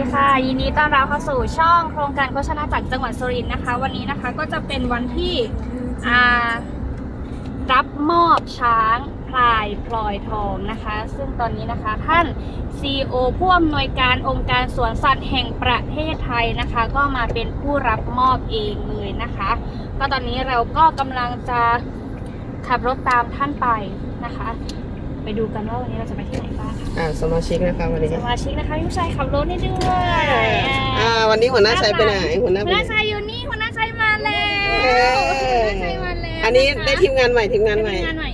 ดีค่ะ ยินดีต้อนรับเข้าสู่ช่องโครงการโฆษณาจากจังหวัดสุรินทร์นะคะ วันนี้นะคะก็จะเป็นวันที่รับมอบช้างพลายพลอยทองนะคะ ซึ่งตอนนี้นะคะท่าน CEO ผู้อำนวยการองค์การสวนสัตว์แห่งประเทศไทยนะคะ ก็มาเป็นผู้รับมอบเองเลยนะคะ ก็ตอนนี้เราก็กำลังจะขับรถตามท่านไปนะคะ ไปดูกันว่าวันนี้เราจะไปที่ไหนบ้างค่ะอ่าสมาชิกนะคะวันนี้สมาชิกนะคะพี่ผู้ชายขับรถให้ด้วยอ่าวันนี้หัวหน้าชัยไปไหนหัวหน้าหัไปวหไหนน้าชัยอยู่นี่หัวหน้าชัยมาแล้วเอหัวอหน้าชัยมาแล้วอันนี้ะคะได้ทีมงานใหม่ทีมงานใหม่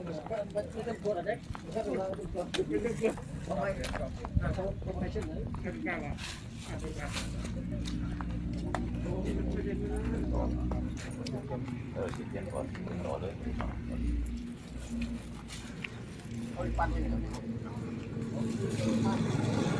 อืม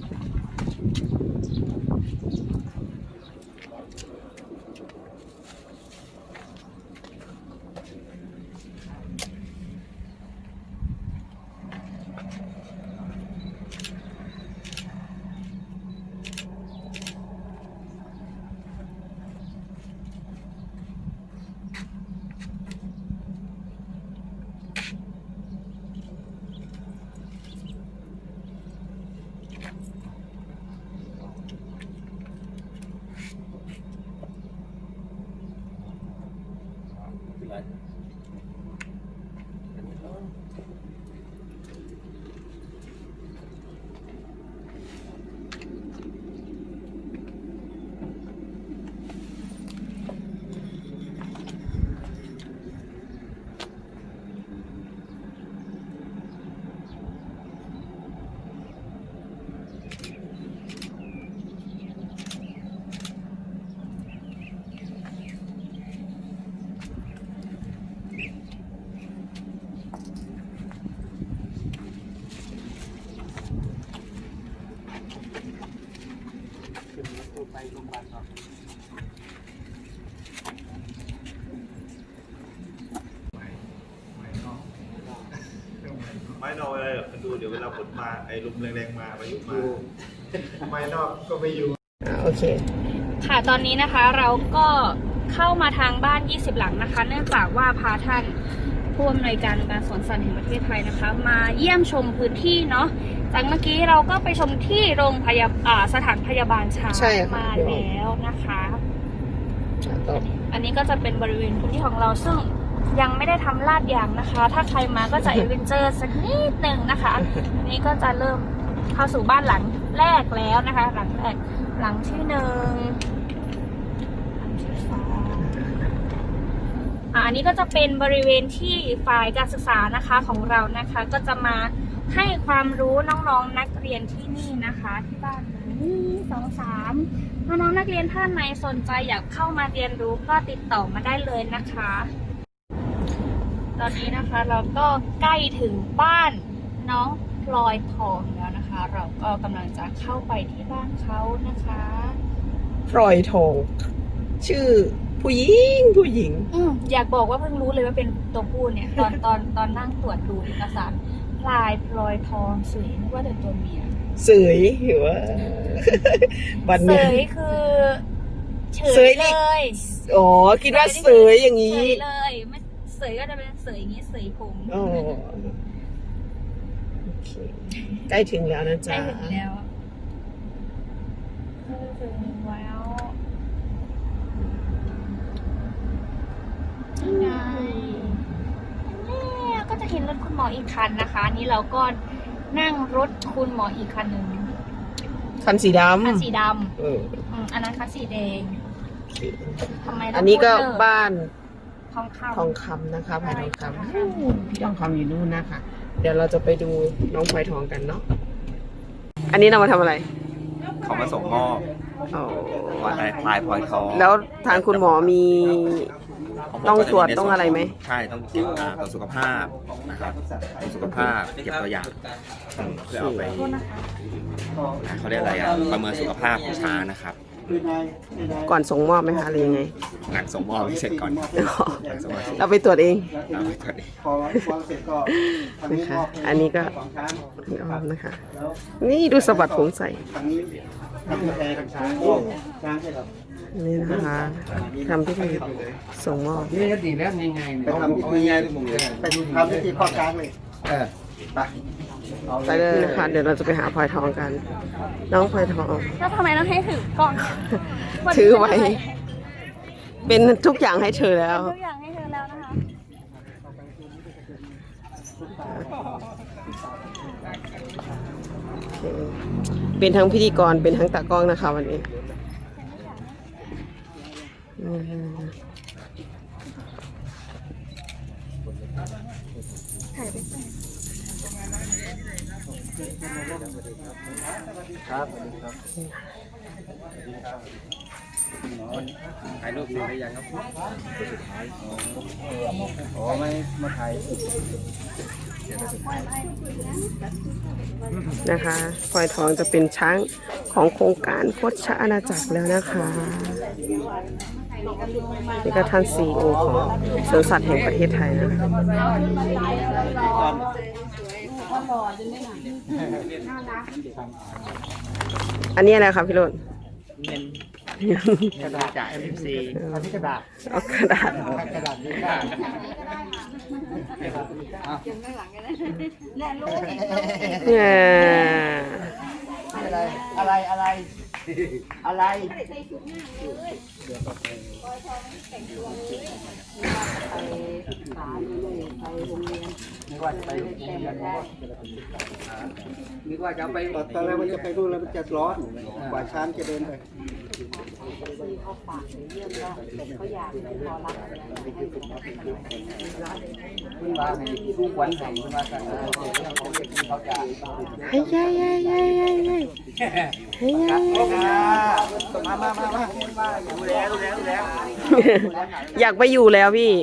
ม้นอกอะไรหรอกดูเดี๋ยวเวลาฝนมาไอ้ลมแรงๆมาพายุมาไม้นอกก็ไม่อยู่อ่าโอเค ค่ะตอนนี้นะคะเราก็เข้ามาทางบ้าน 20 หลังนะคะ เนื่องจากว่าพาท่านผู้อำนวยการองค์การสวนสัตว์แห่งประเทศไทยนะคะ มาเยี่ยมชมพื้นที่เนาะจากเมื่อกี้เราก็ไปชมที่โรงพยาบาลสถานพยาบาลช้างใช่ค่ะ มาแล้วนะคะ ต่ออันนี้ก็จะเป็นบริเวณพื้นที่ของเราซึ่ง ยังไม่ได้ทำลาดยางนะคะ ถ้าใครมาก็จะเอเวนเจอร์สักนิดหนึ่งนะคะอันนี้ก็จะเริ่มเข้าสู่บ้านหลังแรกแล้วนะคะ หลังแรกหลังที่หนึ่งหลังที่สองอะอันนี้ก็จะเป็นบริเวณที่ฝ่ายการศึกษานะคะของเรานะคะ ก็จะมาให้ความรู้น้องๆนักเรียนที่นี่นะคะที่บ้านหลังนี้สองสามน้องๆนักเรียนท่านไหนสนใจอยากเข้ามาเรียนรู้ก็ติดต่อมาได้เลยนะคะ ตอนนี้นะคะเราก็ใกล้ถึงบ้านน้องพลอยทองแล้วนะคะ เราก็กำลังจะเข้าไปที่บ้านเขานะคะพลอยทอง ชื่อผู้หญิงผู้หญิง อืมอยากบอกว่าเพิ่งรู้เลยว่าเป็นตัวผู้เนี่ย ตอนตอนตอนนั่งตรวจดูเอกสารพลายพลอยทองสวยนึกว่าแต่ตัวเมียเสยหรือว่าบันเสนี้ยคือเฉเสยยเลนี่ยอ๋อคิดว่าเสยอย่างเสนี้ยเลยไม่ เสยก็จะเป็นเสยอย่างนี้เสยผมอ๋อโอเคใกล้ถึงแล้วนะใกล้จ๊ะถึงแล้วใกล้ถึงแล้วนี่ไงแล้วก็จะเห็นรถคุณหมออีกคันนะคะ อันนี้เราก็นั่งรถคุณหมออีกคันหนึ่งคันสีดคันสีดำเออำอืมอันนั้นคันสีแดงทำไมต้งอันนี้ก็พูดเลิบ้าน ทองคำทองคำนะคะพายทองคทองำคำพี่ทองคำอยู่นู่นนะคะ เดี๋ยวเราจะไปดูน้องพลอยทองกันเนาะอันนี้เรามาทำอะไรเขามาส่งมอบอ๋อว่าอะไรพลายพลอยทองแล้วทางคุณหมอมี ต้องตรวจต้องอะไรไหม ใช่ต้องเก็บอ่าตรวจสุขภาพนะครับตรวจสุขภาพเก็บตัวอย่างเพื่อเอาไปอ่าเขาเรียกอะไรอะประเมินสุขภาพของช้างนะครับ ก่อนส่งมอบไหมคะหรือยังไง หลังส่งมอบให้เสร็จก่อนอ๋อหลังส่งมอบเสร็จเราไปตรวจเองเอาไปตรวจเองพอวางเสร็จก็ทางนี้มอบให้อันนี้ก็ของช้างพี่อ้อมนะคะ นี่ดูสะบัดผมใส่ทางนี้ทำกาแฟทางช้างช้างใช่ครับนี่นะคะทำพิธีส่งมอบนี่ก็ดีแล้วยังไงไปทำพิธีไปทำพิธีครอบช้างเลยเออไปเอา ไปเลยนะคะเดี๋ยวเราจะไปหาพลอยทองกัน น้องพลอยทอง แล้วทำไมต้องให้ถือกล้องถือไว้ เป็นทุกอย่างให้เธอแล้ว ทุกอย่างให้เธอแล้วนะคะ เป็นทั้งพิธีกรเป็นทั้งตากล้องนะคะวันนี้ อืมนะคะพลอยทองจะเป็นช้างของโครงการโคชอาณาจักรแล้วนะคะนี่ก็ท่านซีโอของสวนสัตว์แห่งประเทศไทยนะคะ อันนี้อะไรครับพี่โรนกระดาษจาก MFC อันนี้กระดาษเอากระดาษกระดาษนี่ค่ะเนี่ยอะไร อะไรอะไร อะไรนึกว่าจะไปโรงเรียนนึกว่าจะไปตอนแรกมันจะไปรุ่นแล้วมันจะร้อนกว่าช้างจะเดินไปคุณว่าให้ผู้ขวัญให้คุณว่าการเรื่องของเด็กที่เขาจะให้ยยยายยายยายยายให้ยายยายมามามามามาดูแลดูแลดูแลอยากไปอยู่แล้วพี่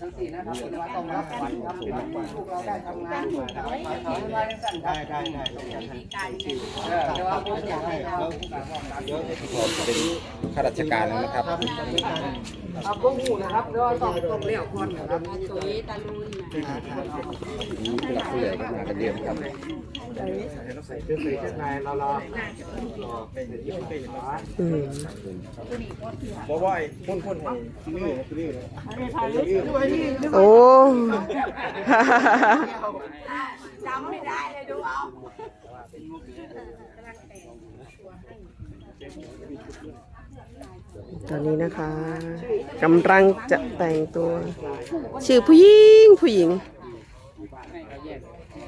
ทั้งสี่นะครับคุณว่าต้องรับขวัญครับพวกเราได้ทำงานครับได้ได้ได้แต่ว่าผมอยากให้เราเป็นข้าราชการแล้วนะครับเอาพวกหูนะครับแล้วต้องต้องเลี้ยวคนนะครับผู้หลักผู้ใหญ่ก็มากันเรียนครับอืมบ่บ่อยพ่นพ่นโอ้จำไม่ได้เลยดูเอาตอนนี้นะคะกำลังจะแต่งตัว ชื่อผู้หญิงผู้หญิง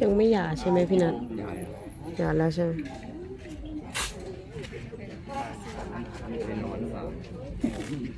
ยังไม่หย่าใช่ไหมพี่นัทหย่าแล้วใช่ไหมทา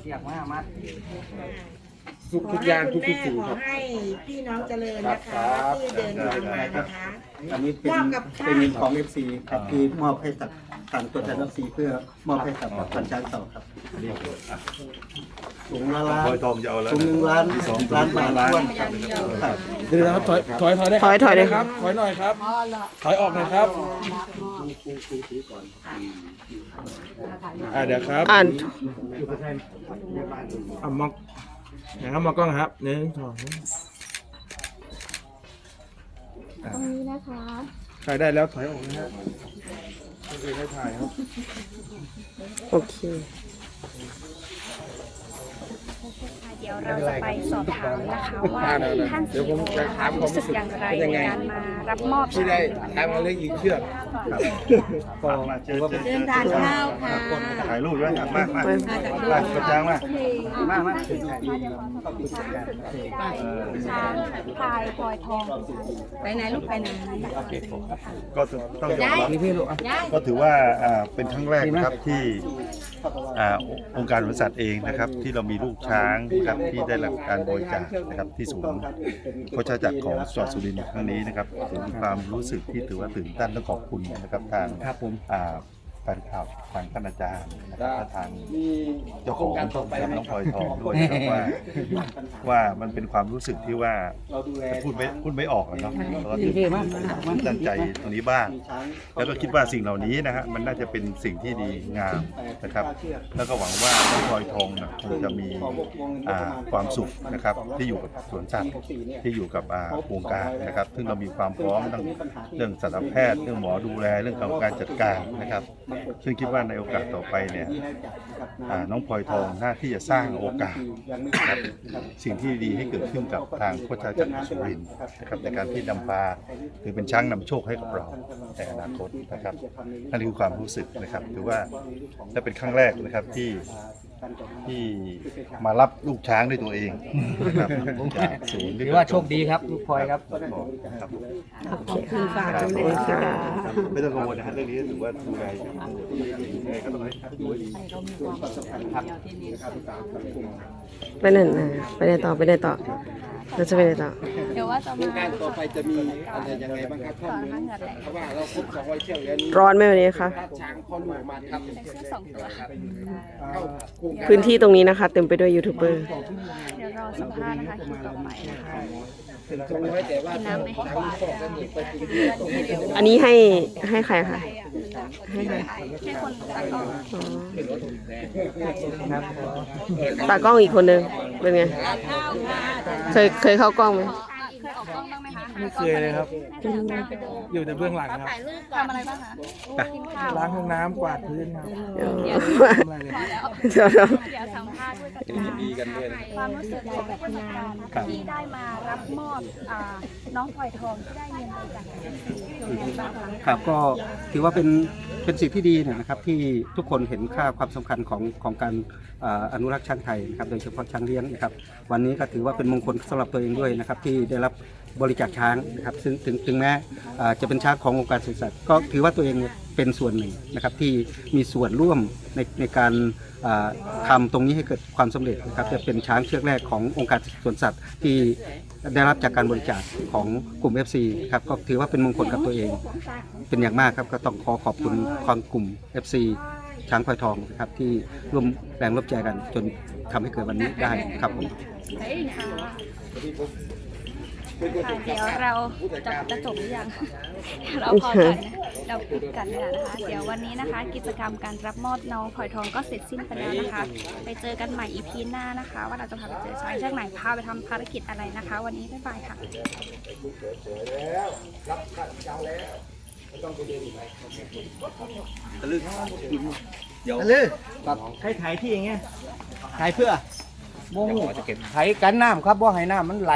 เทียบมามัดทุกทุกอย่างทุกทุกสิ่งขคอรับ ให้พี่น้องเจริญนะคะที่เดินทางมานะคะ อันนี้เป็นมอบกับข้าว เป็นของ FC ครับที่มอบให้กับทางตัวแทน FC เพื่อมอบให้กับพันช้างต่าครับถุงละล้านพลอยทองจะเอาแล้วถุงหนึ่งล้านล้านบาทท้วนครับ เดี๋ยวนะครับถอยถอยถอยได้ถอยถอยเลยครับ ถอยหน่อยครับ ถอยออกหน่อยครับ อ่าเดี๋ยวครับอ่านเอามองนะครับมองกล้องครับหนึ่งสองตรงนี้นะคะถ่ายได้แล้วถอยออกนะฮะไม่เคยได้ถ่ายครับ โอเค เดี๋ยวเราจะไปสอบถามนะคะว่าท่านสีโอนะคะรู้สึกอย่างไรในการมารับมอบที่ช้าได้งทางมาเรื่องอีกเชือกก็มาเจอเดินทานข้าวค่ะถ่ายรูปด้วยมากมากมากกระจางมากมากมากช้างพลายพลอยทองไปไหนลูกไปไหนก็ต้องยอมรับนี่พี่ลูกอะก็ถือว่าอ่าเป็นครั้งแรกนะครับที่อ่าองค์การบริษัทเองนะครับ ที่เรามีลูกช้างนะครับที่ได้รับการบริจาคนะครับที่ศูนย์โคชจักรของจังหวัดสุรินทร์ครั้งนี้นะครับถึงความรู้สึกที่ถือว่าตื่นเต้นต้องขอบคุณนะครับทางครับผมอ่าแฟนคลับทางท่านอาจารย์นะครับและทางมีเจ้าของนะครับน้องพลอยทองด้วยนะครับว่าว่ามันเป็นความรู้สึกที่ว่าเราดูแลพูดไม่พูดไม่ออกอะเนาะแล้วก็ดีดีมากตั้งใจตรงนี้บ้างแล้วก็คิดว่าสิ่งเหล่านี้นะฮะมันน่าจะเป็นสิ่งที่ดีงามนะครับ แล้วก็หวังว่าน้องพลอยทองนะคงจะมีอ่าความสุขนะครับที่อยู่กับสวนสัตว์ที่อยู่กับอ่าโครงการนะครับ ซึ่งเรามีความพร้อมทั้งเรื่องสัตวแพทย์เรื่องหมอดูแลเรื่องของการจัดการนะครับซึ่งคิดว่าในโอกาสต่อไปเนี่ยน้องพลอยทองหน้าที่จะสร้างโอกาสสิ่งที่ดีให้เกิดขึ้นกับทางโคชาจักรสุรินนะครับในการที่นำพาถือเป็นช้างนำโชคให้กับเราในอนาคตนะครับนั่นคือความรู้สึกนะครับถือว่าจะเป็นครั้งแรกนะครับที่ ที่มารับลูกช้างด้วยตัวเองนะครับจากศูนย์ถือว่าโชคดีครับลูกพลอยครับ ครับคือฝากขอบคุณค่ะไม่ต้องกังวลนะฮะเรื่องนี้ถือว่าดูแลยังไงก็ต้องให้ดูให้ดีไปไหนนะไปไหนต่อไปไหนต่อ เราจะไปไหนต่อเดี๋ยวว่าจะมาการต่อไปจะมีอะไรยังไงบ้างครับท่านเพราะว่าเราครบ200เที่ยวแล้วนี้ร้อนไหมวันนี้คะถ้าช้างพ่อลูกมาทำใส่เสื้อสองตัวเข้าโครงการพื้นที่ตรงนี้นะคะ เต็มไปด้วยยูทูบเบอร์เดี๋ยวรอสัมภาษณ์นะคะคิวต่อไปนะคะเป็นสองร้อยแต่ว่าช้างพ่อก็มีไปจริงๆอันนี้ให้ให้ใครคะให้ใครให้คนตัดต่ออ๋อตากล้องอีกคนนึงเป็นไงเคยเคยเข้ากล้องไหม เคยออกกล้องบ้างไหมคะไม่เคยเลยครับ อยู่แต่เบื้องหลังครับทำอะไรบ้างคะกินข้าวล้างห้องน้ำกวาดพื้นครับเดี๋ยวทำอะไรเลยเดี๋ยวเราเดี๋ยวสัมภาษณ์ด้วยกันดีกันด้วยความรู้สึกของผู้จัดการที่ได้มารับมอบอ่าน้องพลอยทองที่ได้เงินบริจาคจากเป็นไงบ้างคะครับก็ถือว่าเป็นเป็นสิ่งที่ดีนะครับที่ทุกคนเห็นค่าความสำคัญของของการอ่าอนุรักษ์ช้างไทยนะครับโดยเฉพาะช้างเลี้ยงนะครับวันนี้ก็ถือว่าเป็นมงคลสำหรับตัวเองด้วยนะครับที่ได้รับ บริจาคช้างนะครับซึ่งถึงถึงแม้จะเป็นช้างขององค์การสวนสัตว์ก็ถือว่าตัวเองเป็นส่วนหนึ่งนะครับที่มีส่วนร่วมในในการอ่าทำตรงนี้ให้เกิดความสำเร็จนะครับจะเป็นช้างเชือกแรกขององค์การสวนสัตว์ที่ได้รับจากการบริจาคของกลุ่ม FC ครับก็ถือว่าเป็นมงคลกับตัวเอง เป็นอย่างมากครับก็ต้องขอขอบคุณความกลุ่ม FC ช้างพลอยทองนะครับที่ร่วมแรงร่วมใจกันจนทำให้เกิดวันนี้ได้ครับผม ค่ะเดี๋ยวเราจะจะจบหรือยัง เราพอกันนะเราปิดกันเนี่ยนะคะ เดี๋ยววันนี้นะคะ กิจกรรมการรับมอบน้องพลอยทองก็เสร็จสิ้นไปแล้วนะคะ ไปเจอกันใหม่อีพีหน้านะคะ ว่าเราจะพาไปเจอช้างเชือกไหนพาไปทำภารกิจอะไรนะคะ วันนี้บ๊ายบายค่ะลือใครถ่ายที่อย่างเงี้ยถ่ายเพื่อโมโหถ่ายกันน้ำครับว่าให้น้ำมันไหล